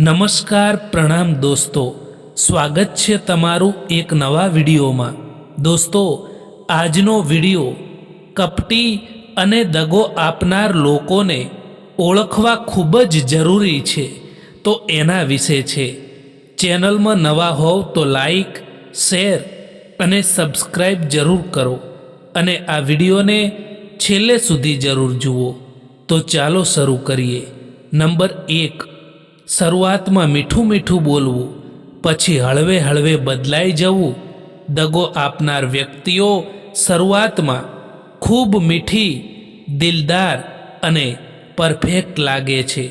નમસ્કાર પ્રણામ દોસ્તો. સ્વાગત છે તમારું એક નવા વિડીયોમાં. દોસ્તો, આજનો વીડિયો કપટી અને દગો આપનાર લોકોને ઓળખવા ખૂબ જ જરૂરી છે. તો એના વિશે છે. ચેનલમાં નવા હોવ તો લાઈક, શેર અને સબસ્ક્રાઈબ જરૂર કરો. અને આ વિડીયોને છેલ્લે સુધી જરૂર જુઓ. તો ચાલો શરૂ કરીએ. નંબર એક. શરૂઆતમાં મીઠું મીઠું બોલવું, પછી હળવે હળવે બદલાઈ જવું, દગો આપનાર વ્યક્તિઓ શરૂઆતમાં ખૂબ મીઠી, દિલદાર અને પરફેક્ટ લાગે છે.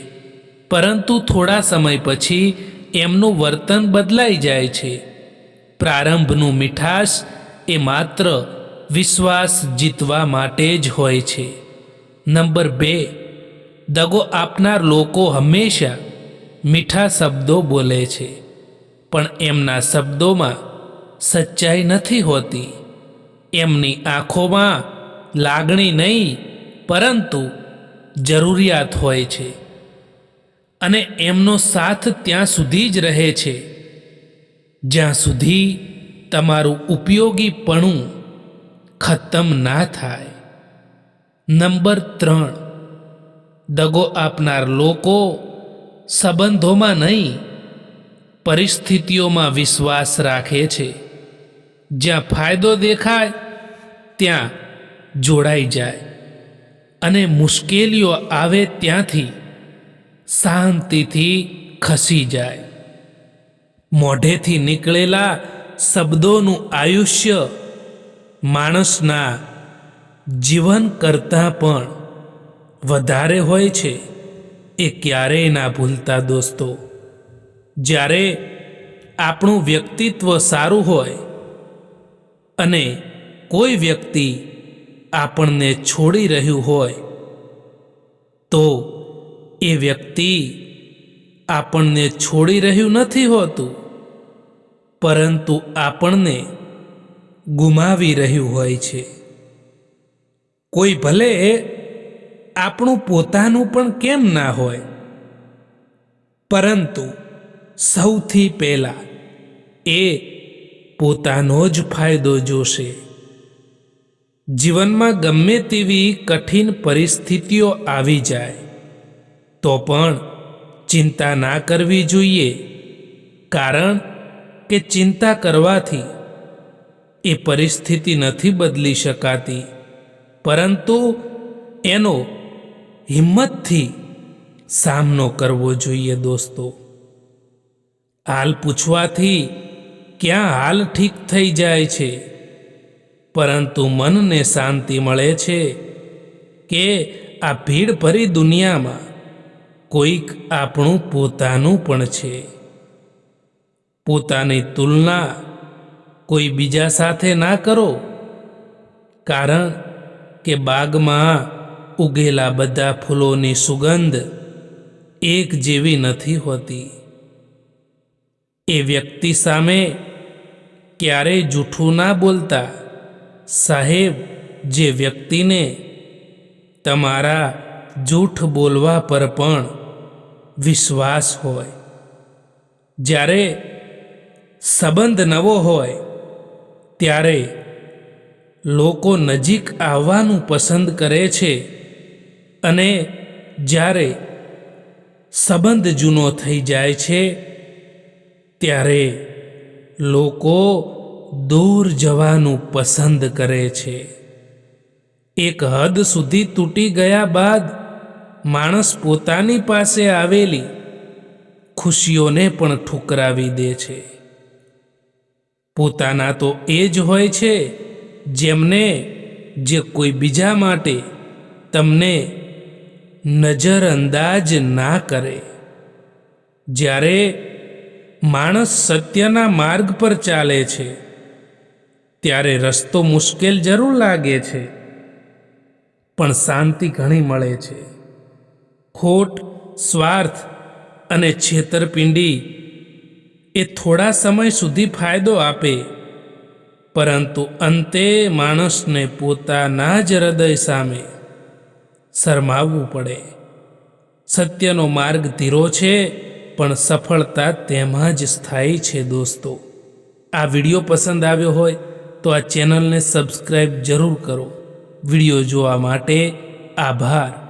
પરંતુ થોડા સમય પછી એમનું વર્તન બદલાઈ જાય છે. પ્રારંભનું મીઠાશ એ માત્ર વિશ્વાસ જીતવા માટે જ હોય છે. નંબર બે, દગો આપનાર લોકો હંમેશા મીઠા શબ્દો બોલે છે, પણ એમના શબ્દોમાં સચ્ચાઈ નથી હોતી. એમની આંખોમાં લાગણી નહીં, પરંતુ જરૂરિયાત હોય છે. અને એમનો સાથ ત્યાં સુધી જ રહે છે. જ્યાં સુધી તમારું ઉપયોગીપણું ખતમ ના થાય. નંબર ત્રણ. દગો આપનાર લોકો સંબંધોમાં નહીં, પરિસ્થિતિઓમાં વિશ્વાસ રાખે છે. જ્યાં ફાયદો દેખાય, ત્યાં જોડાઈ જાય. અને મુશ્કેલીઓ આવે ત્યાંથી, શાંતિથી ખસી જાય. મોઢેથી નીકળેલા શબ્દોનું આયુષ્ય માણસના જીવન કરતાં પણ વધારે હોય છે. એ ક્યારેય ના ભૂલતા દોસ્તો. જ્યારે આપણું વ્યક્તિત્વ સારું હોય અને કોઈ વ્યક્તિ આપણને છોડી રહ્યું હોય, તો એ વ્યક્તિ આપણને છોડી રહ્યું નથી હોતું, પરંતુ આપણને ગુમાવી રહ્યું હોય છે. કોઈ ભલે આપણું પોતાનું પણ કેમ ના હોય? પરંતુ સૌથી પહેલાં એ પોતાનો જ ફાયદો જોશે. જીવનમાં ગમે તેવી કઠિન પરિસ્થિતિઓ આવી જાય, તો પણ ચિંતા ના કરવી જોઈએ. કારણ કે ચિંતા કરવાથી એ પરિસ્થિતિ નથી બદલી શકાતી, પરંતુ એનો હિંમતથી સામનો કરવો જોઈએ દોસ્તો. હાલ પૂછવાથી ક્યાં હાલ ઠીક થઈ જાય છે? પરંતુ મનને શાંતિ મળે છે કે આ ભીડ ભરી દુનિયામાં કોઈક આપણું પોતાનું પણ છે. પોતાની તુલના કોઈ બીજા સાથે ના કરો. કારણ કે બાગમાં ઉગેલા બધા ફૂલોની સુગંધ એક જેવી નથી હોતી. એ વ્યક્તિ સામે ક્યારેય જૂઠું ના બોલતા? સાહેબ, જે વ્યક્તિને તમારા જૂઠ બોલવા પર પણ વિશ્વાસ હોય, જ્યારે સંબંધ નવો હોય, ત્યારે લોકો નજીક આવવાનું પસંદ કરે છે. અને જ્યારે સંબંધ જૂનો થઈ જાય છે, ત્યારે લોકો દૂર જવાનું પસંદ કરે છે. એક હદ સુધી તૂટી ગયા બાદ માણસ પોતાની પાસે આવેલી ખુશીઓને પણ ઠુકરાવી દે છે. પોતાના તો એ જ હોય છે, જેમને જે કોઈ બીજા માટે તમને નજરઅંદાજ ના કરે. જ્યારે માણસ સત્યના માર્ગ પર ચાલે છે, ત્યારે રસ્તો મુશ્કેલ જરૂર લાગે છે, પણ શાંતિ ઘણી મળે છે. ખોટ, સ્વાર્થ અને છેતરપિંડી એ થોડા સમય સુધી ફાયદો આપે, પરંતુ અંતે માણસને પોતાના જ હૃદય સામે શરમાવવું પડે. સત્યનો માર્ગ ધીરો છે, પણ સફળતા તેમાં જ સ્થાયી છે દોસ્તો. આ વીડિયો પસંદ આવ્યો હોય તો આ ચેનલને સબસ્ક્રાઈબ જરૂર કરો. વીડિયો જોવા માટે આભાર.